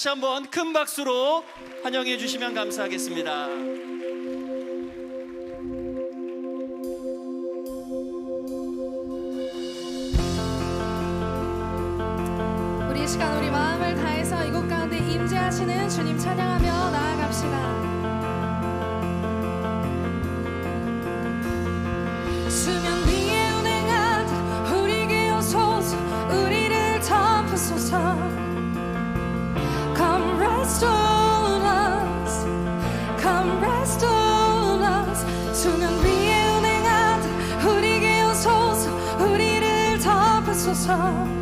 다시 한번 큰 박수로 환영해 주시면 감사하겠습니다. 우리 시간 우리 마음을 다해서 이곳 가운데 임재하시는 주님 찬양하며 나아갑시다. Oh.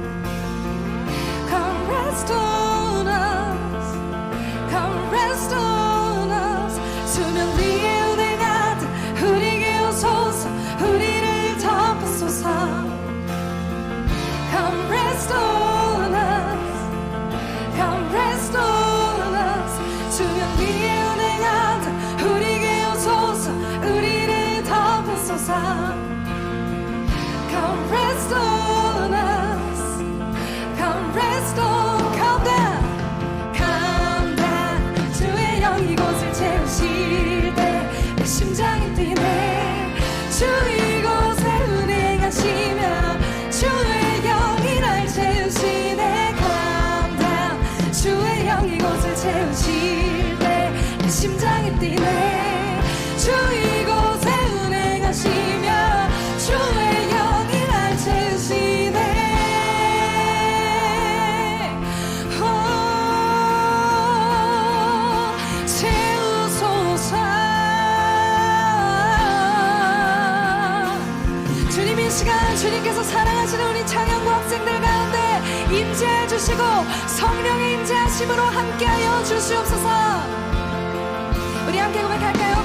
주님께서 사랑하시는 우리 찬양부 학생들 가운데 임재해 주시고 성령의 임재하심으로 함께하여 주시옵소서 우리 함께 고백할까요?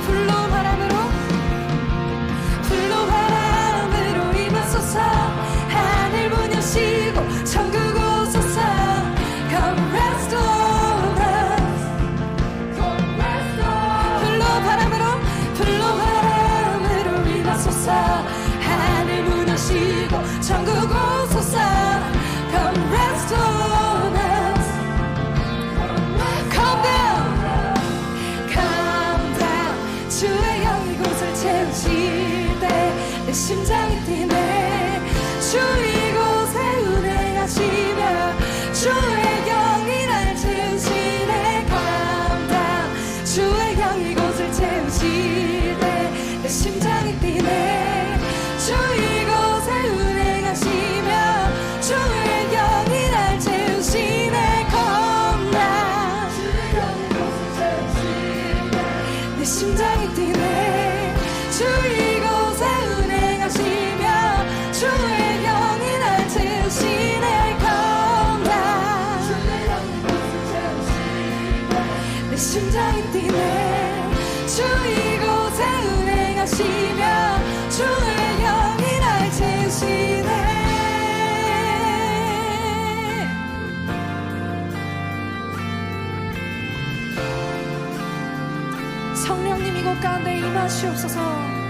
time. 하시며 주의 영이 날 지시네. 성령님 이곳 가운데 임하시옵소서.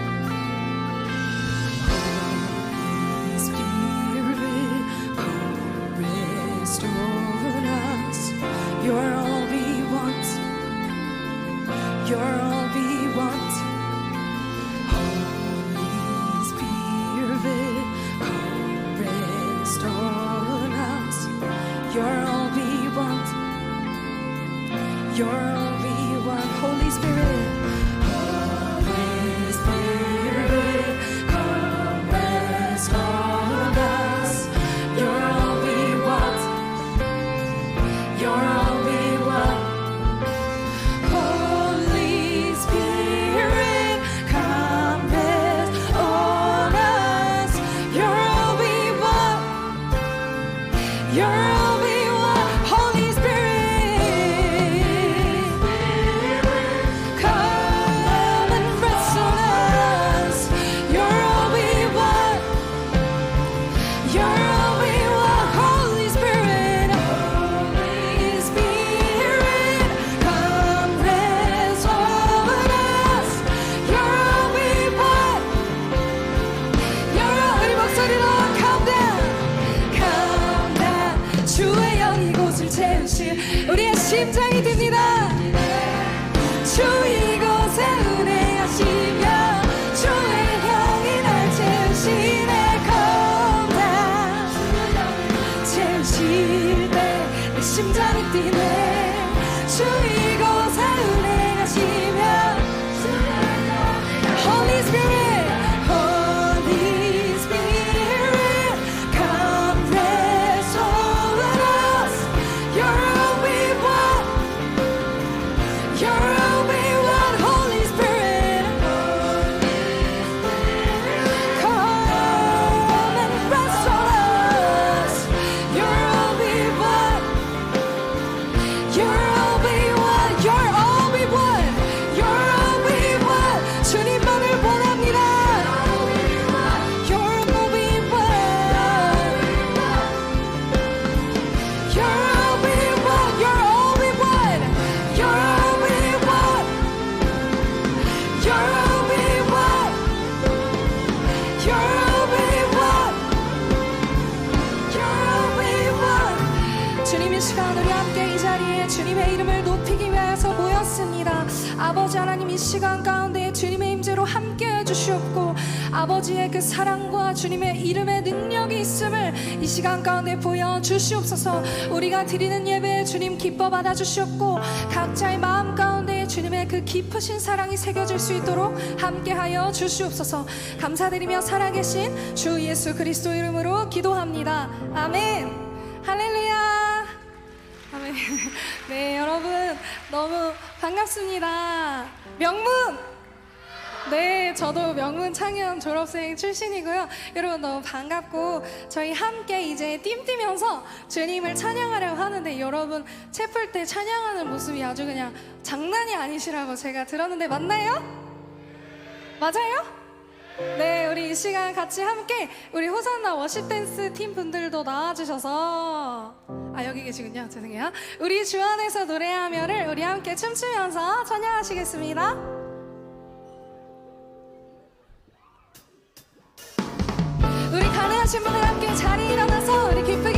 주이 이 시간 가운데 주님의 임재로 함께 해주시옵고 아버지의 그 사랑과 주님의 이름의 능력이 있음을 이 시간 가운데 보여 주시옵소서 우리가 드리는 예배 주님 기뻐 받아 주시옵고 각자의 마음 가운데 주님의 그 깊으신 사랑이 새겨질 수 있도록 함께하여 주시옵소서 감사드리며 살아계신 주 예수 그리스도 이름으로 기도합니다. 아멘. 할렐루야. 네, 여러분 너무 반갑습니다. 명문. 네, 저도 명문 창현 졸업생 출신이고요. 여러분 너무 반갑고 저희 함께 이제 띵뛰면서 주님을 찬양하려고 하는데 여러분 채플 때 찬양하는 모습이 아주 그냥 장난이 아니시라고 제가 들었는데 맞나요? 맞아요? 네, 우리 이 시간 같이 함께 우리 호산나 워십 댄스 팀 분들도 나와주셔서 아 여기 계시군요. 죄송해요. 우리 주 안에서 노래하며를 우리 함께 춤추면서 찬양하시겠습니다. 우리 가능하신 분들 함께 자리 일어나서 우리 기쁘게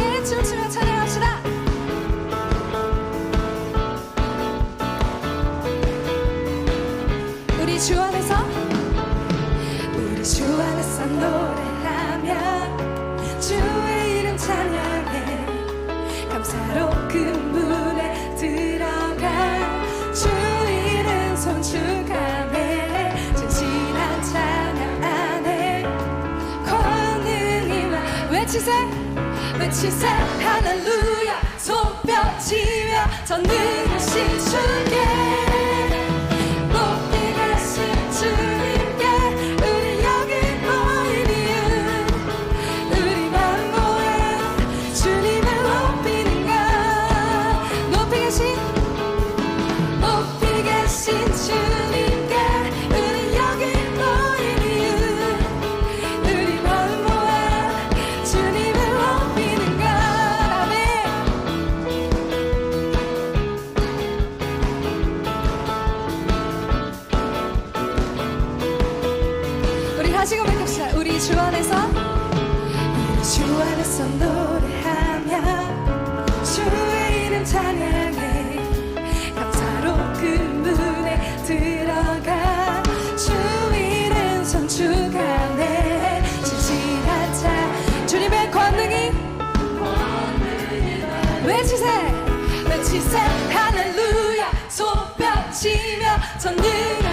노래하며 주의 이름 찬양해. 감사로 그 문에 들어가 주 이름 손축하네 진실한 찬양 안에 권능이 와 외치세 외치세 할렐루야. 손뼉치며 전능하신 주께 외치세 할렐루야. 손뼉치며 전능하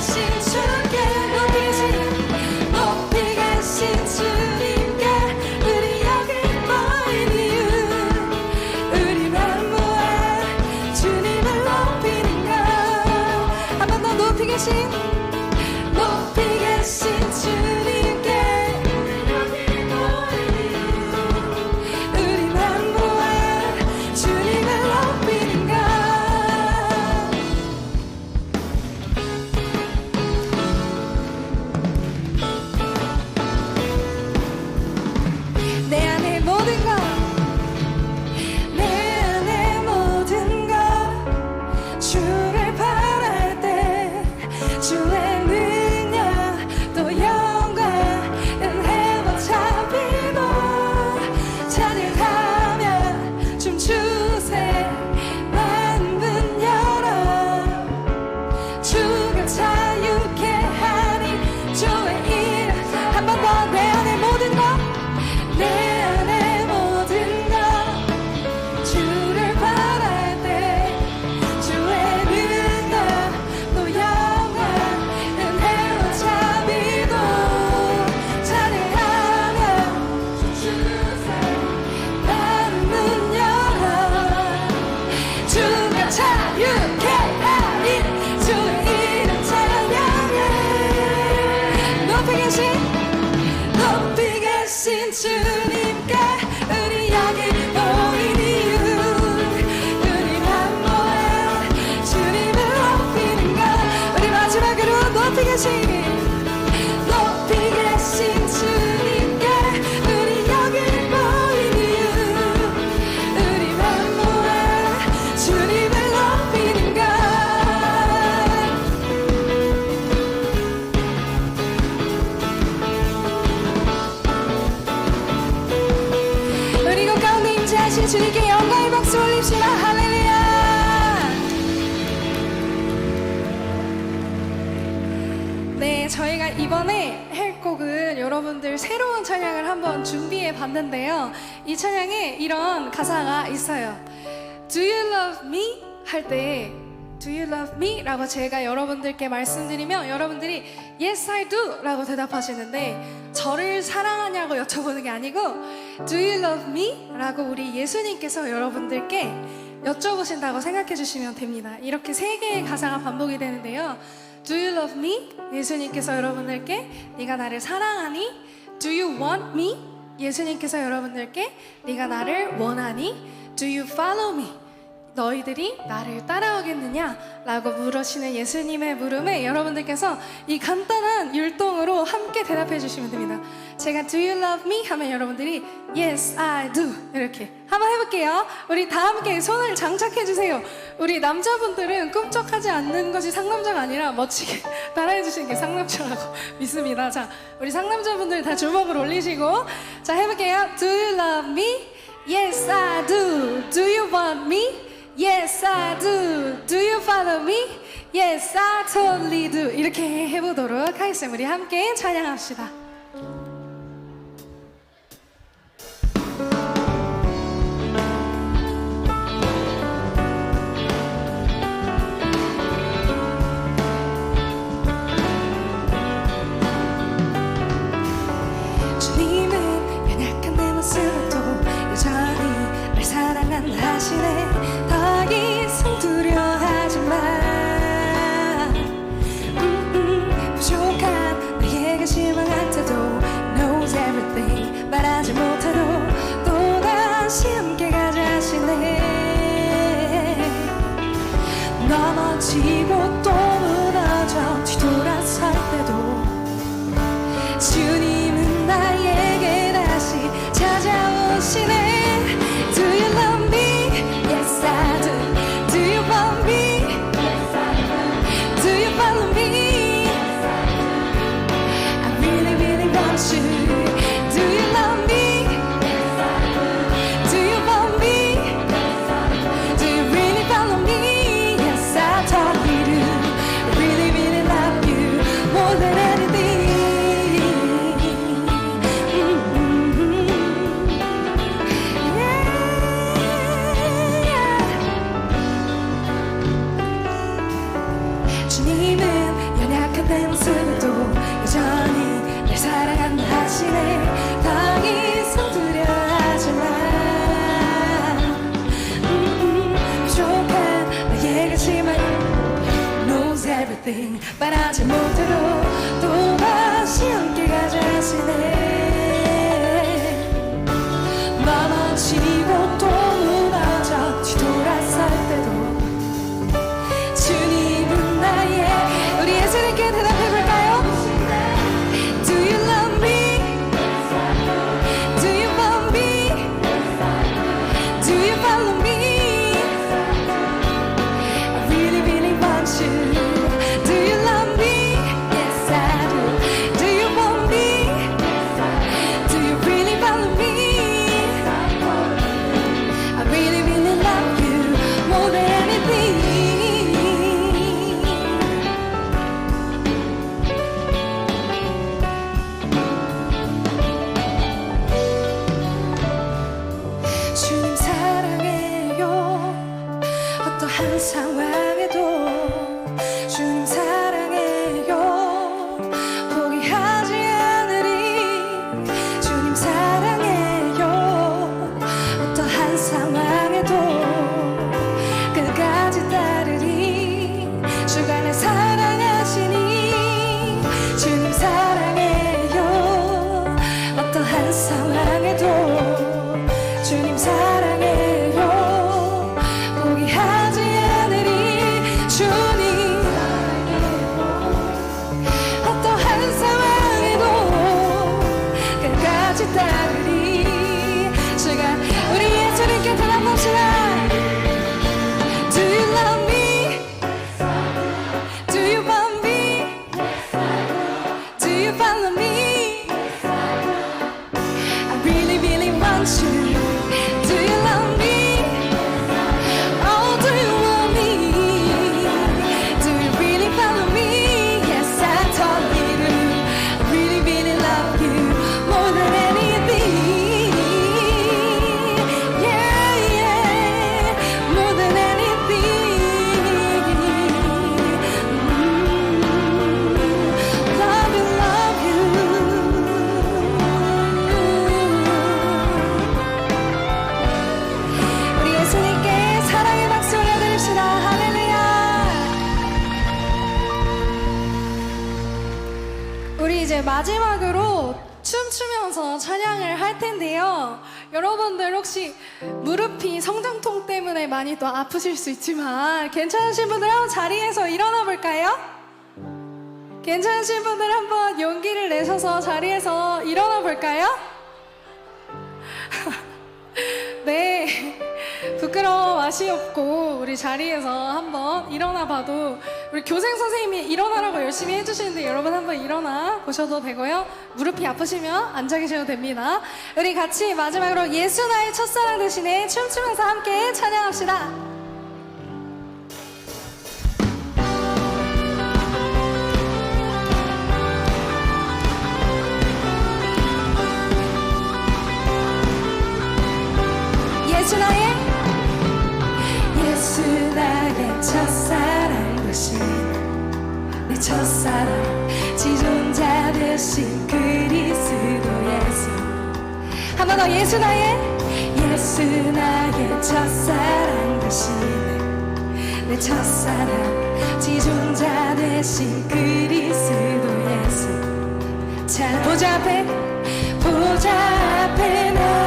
찬양을 한번 준비해 봤는데요 이 찬양에 이런 가사가 있어요 Do you love me? 할 때 Do you love me? 라고 제가 여러분들께 말씀드리면 여러분들이 Yes I do 라고 대답하시는데 저를 사랑하냐고 여쭤보는 게 아니고 Do you love me? 라고 우리 예수님께서 여러분들께 여쭤보신다고 생각해 주시면 됩니다 이렇게 세 개의 가사가 반복이 되는데요 Do you love me? 예수님께서 여러분들께 네가 나를 사랑하니? Do you want me? 예수님께서 여러분들께 네가 나를 원하니? Do you follow me? 너희들이 나를 따라오겠느냐? 라고 물으시는 예수님의 물음에 여러분들께서 이 간단한 율동으로 함께 대답해 주시면 됩니다. 제가 Do you love me? 하면 여러분들이 Yes, I do. 이렇게 한번 해볼게요. 우리 다 함께 손을 장착해 주세요. 우리 남자분들은 꿈쩍하지 않는 것이 상남자가 아니라 멋지게 따라해 주시는 게 상남자라고 믿습니다. 자, 우리 상남자분들 다 주먹을 올리시고 자, 해볼게요. Do you love me? Yes, I do. Do you want me? Yes, I do. Do you follow me? Yes, I totally do. 이렇게 해보도록 하겠습니다. 우리 함께 찬양합시다. 넘어 주님은 연약한 내 모습도 여전히 날 사랑한다 하시네. 더 이상 두려워하지 마. 음, 음, 부족한 나의 가슴을 knows everything. 말하지 못해도 또 다시 함께 가자 하시네 마지막으로 춤추면서 찬양을 할 텐데요. 여러분들 혹시 무릎이 성장통 때문에 많이 또 아프실 수 있지만 괜찮으신 분들 한번 자리에서 일어나 볼까요? 괜찮으신 분들 한번 용기를 내셔서 자리에서 일어나 볼까요? 네. 부끄러워 맛이 없고 우리 자리에서 한번 일어나 봐도 우리 교생 선생님이 일어나라고 열심히 해주시는데 여러분 한번 일어나 보셔도 되고요. 무릎이 아프시면 앉아 계셔도 됩니다. 우리 같이 마지막으로 예수 나의 첫사랑 대신에 춤추면서 함께 찬양합시다. 첫사랑 지존자 되신 그리스도 예수. 한 번 더 예수 나의 예수 나의 첫사랑 되신 내 첫사랑 지존자 되신 그리스도 예수. 자 보좌 앞에 보좌 앞에 나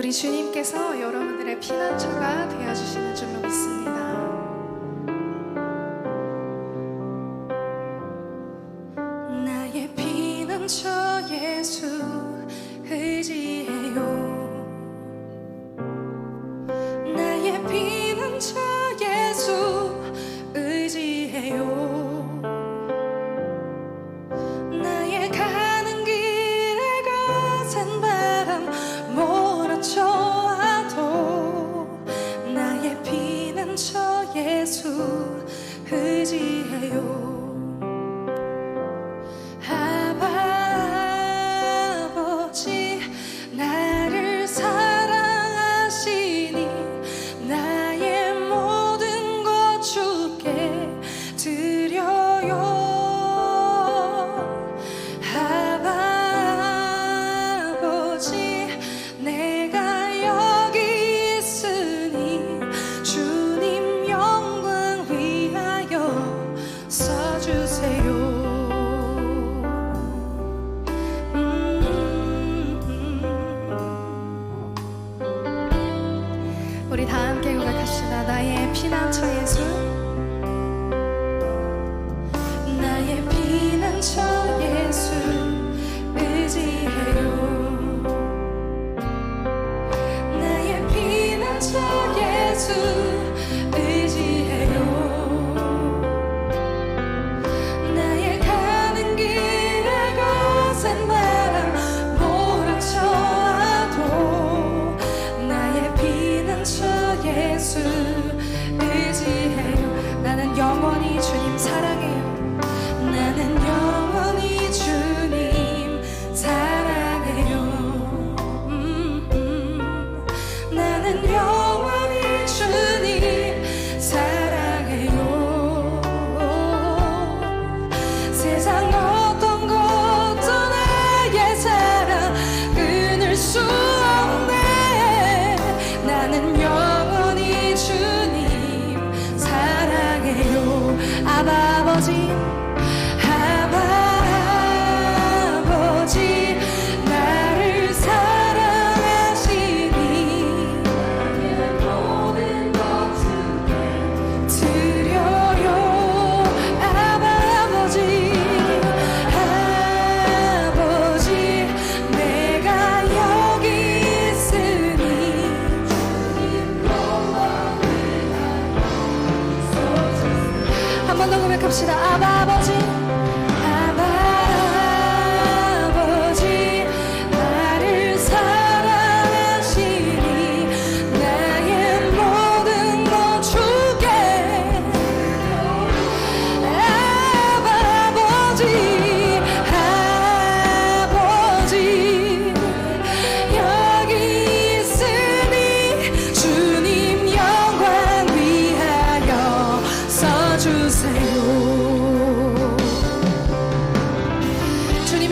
우리 주님께서 여러분들의 피난처가 되어주시는 줄로 믿습니다.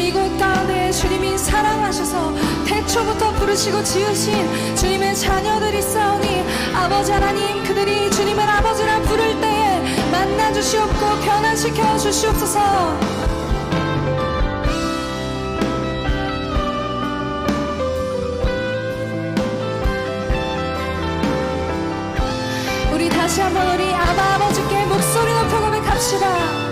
이 곳 가운데 주님이 사랑하셔서 태초부터 부르시고 지으신 주님의 자녀들이 싸우니 아버지 하나님 그들이 주님을 아버지라 부를 때에 만나 주시옵고 변화시켜 주시옵소서. 우리 다시 한번 우리 아바 아버지께 목소리 높여 고백합시다.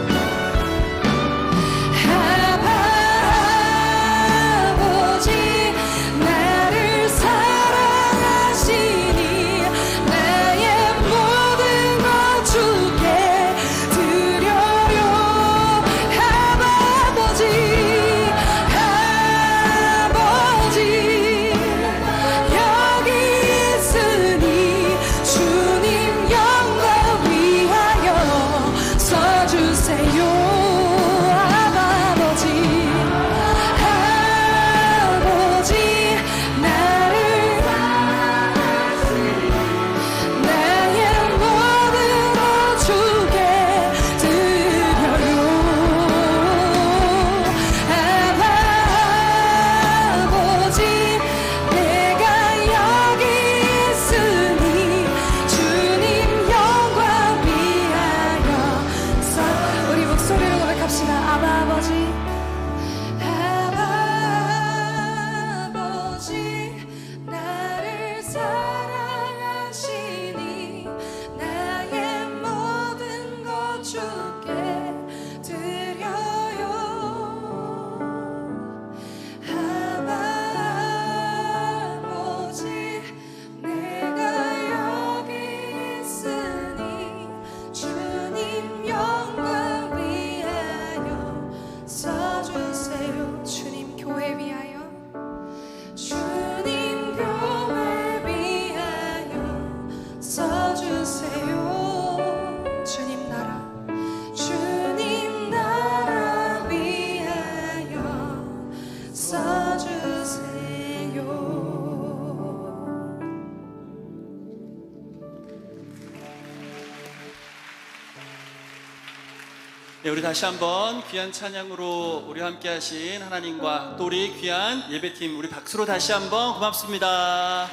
네, 우리 다시 한번 귀한 찬양으로 우리 함께 하신 하나님과 또 우리 귀한 예배팀 우리 박수로 다시 한번 고맙습니다.